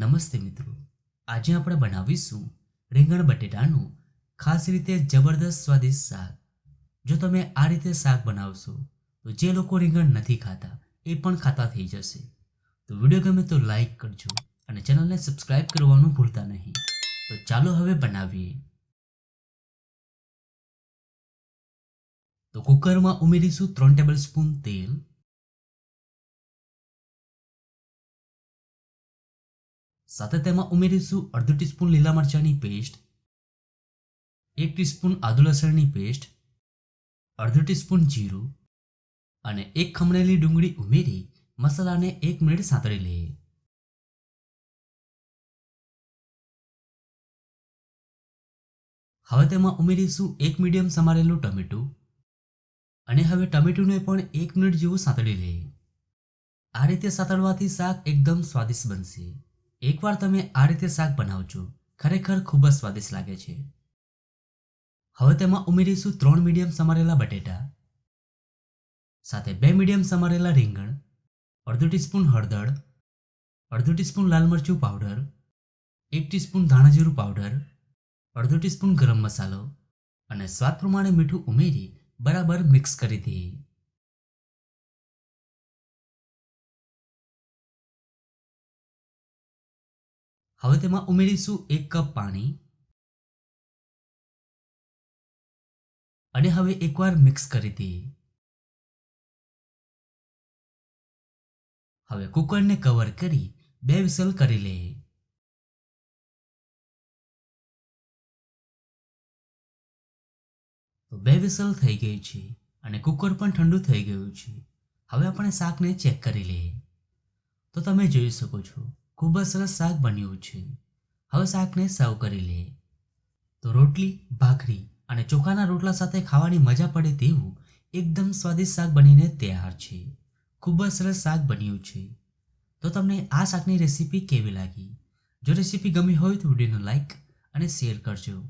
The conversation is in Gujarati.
નમસ્તે મિત્રો. આજે આપણે બનાવીશું રીંગણ બટેટાનું ખાસ રીતે જબરદસ્ત સ્વાદિષ્ટ શાક. જો તમે આ રીતે શાક બનાવશો, તો જે લોકો રીંગણ નથી ખાતા, એ પણ ખાતા થઈ જશે. તો વીડિયો ગમે તો લાઈક કરજો અને ચેનલને સબસ્ક્રાઇબ કરવાનું ભૂલતા નહીં. તો ચાલો હવે બનાવીએ. તો કુકરમાં ઉમેરીશું ત્રણ ટેબલ સ્પૂન તેલ સાથે તેમાં ઉમેરીશું અડધો ટીસ્પૂન લીલા મરચાંની પેસ્ટ, એક ટીસ્પૂન આદુ લસણની પેસ્ટ, અડધો ટીસ્પૂન જીરું અને એક ખમણેલી ડુંગળી ઉમેરી મસાલાને એક મિનિટ સાંતળી લઈએ. હવે તેમાં ઉમેરીશું એક મીડિયમ સમારેલું ટમેટું અને હવે ટમેટુંને પણ એક મિનિટ જેવું સાંતળી લઈએ. આ રીતે સાંતળવાથી શાક એકદમ સ્વાદિષ્ટ બનશે. એકવાર તમે આ રીતે શાક બનાવજો, ખરેખર ખૂબ જ સ્વાદિષ્ટ લાગે છે. હવે તેમાં ઉમેરીશું ત્રણ મીડિયમ સમારેલા બટેટા, સાથે બે મીડિયમ સમારેલા રીંગણ, અડધો ટીસ્પૂન હળદર, અડધો ટીસ્પૂન લાલ મરચું પાવડર, એક ટીસ્પૂન ધાણા જીરું પાવડર, અડધો ટીસ્પૂન ગરમ મસાલો અને સ્વાદ પ્રમાણે મીઠું ઉમેરી બરાબર મિક્સ કરી દઈએ. હવે તેમાં ઉમેરીશું એક કપ પાણી. અને હવે એકવાર મિક્સ કરી દઈએ. હવે કુકરને કવર કરી બે વિસલ કરી લઈએ. તો બે વિસલ થઈ ગઈ છે અને કુકર પણ ઠંડુ થઈ ગયું છે. હવે આપણે શાકને ચેક કરી લઈએ. તો તમે જોઈ શકો છો. ખૂબ જ સરસ શાક બન્યું છે. હવે શાકને સર્વ કરી લઈએ. તો રોટલી, ભાખરી અને ચોખાના રોટલા સાથે ખાવાની મજા પડે તેવું એકદમ સ્વાદિષ્ટ શાક બનીને તૈયાર છે. ખૂબ જ સરસ શાક બન્યું છે. તો તમને આ શાકની રેસીપી કેવી લાગી? જો રેસીપી ગમી હોય તો વિડીયોને લાઈક અને શેર કરજો.